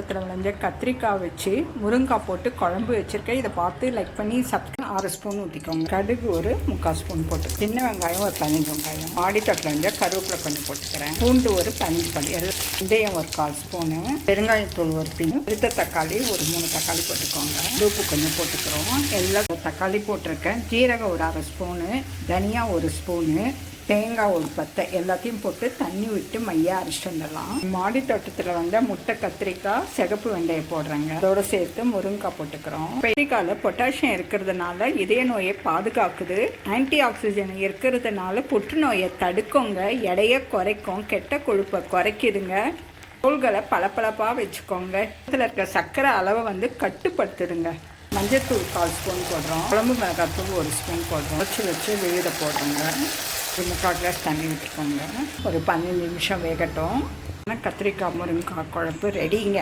பக்கத்தில் விளைஞ்ச கத்திரிக்காய் வச்சு முருங்காய் போட்டு குழம்பு வச்சுருக்கேன். இதை பார்த்து லைக் பண்ணி சப்ஸ்கிரைப் ஆறு ஸ்பூன் ஊற்றிக்கோங்க கடுகு ஒரு முக்கால் ஸ்பூன் போட்டு சின்ன வெங்காயம் ஒரு பதினஞ்சு வெங்காயம். ஆடித்தட்டில் வந்து கருவேப்பிலை கொஞ்சம் போட்டுக்கிறேன். பூண்டு ஒரு பதினஞ்சு பள்ளி எல்லாம் வெந்தயம் ஒரு கால் ஸ்பூனு. பெருங்காயத்தூள் ஒரு பின். எடுத்த தக்காளி ஒரு மூணு தக்காளி போட்டுக்கோங்க. உப்பு கொஞ்சம் போட்டுக்கிறோம். எல்லா தக்காளி போட்டிருக்கேன். ஜீரகம் ஒரு அரை ஸ்பூனு. தனியா ஒரு ஸ்பூனு. தேங்காய் ஒரு பத்தை எல்லாத்தையும் போட்டு தண்ணி விட்டு மைய அரைச்சிட்டு வந்துடலாம். மாடி தோட்டத்தில் வந்து முட்டை கத்திரிக்காய் சிகப்பு வெந்தயம் போடுறேங்க. அதோட சேர்த்து முருங்கைக்காய் போட்டுக்கிறோம். கத்திரிக்காயில் பொட்டாசியம் இருக்கிறதுனால இதய நோயை பாதுகாக்குது. ஆன்டி ஆக்சிஜன் இருக்கிறதுனால புற்றுநோயை தடுக்குங்க. எடையை குறைக்கும். கெட்ட கொழுப்பை குறைக்குதுங்க. தோள்களை பளபளப்பாக வச்சுக்கோங்க. இதில் இருக்க சர்க்கரை அளவை வந்து கட்டுப்படுத்துதுங்க. மஞ்சத்தூள் கால் ஸ்பூன் போடுறோம். குழம்பு மிளகாத்தூள் ஒரு ஸ்பூன் போடுறோம். வச்சு வச்சு வெளியில் போடுறோங்க. ஒரு முக்கால் கிளாஸ் தண்ணி விட்டுக்கோங்க. ஒரு பதினஞ்சு நிமிஷம் வேகட்டும். கத்திரிக்காய் முருங்கைக்காய் குழம்பு ரெடிங்க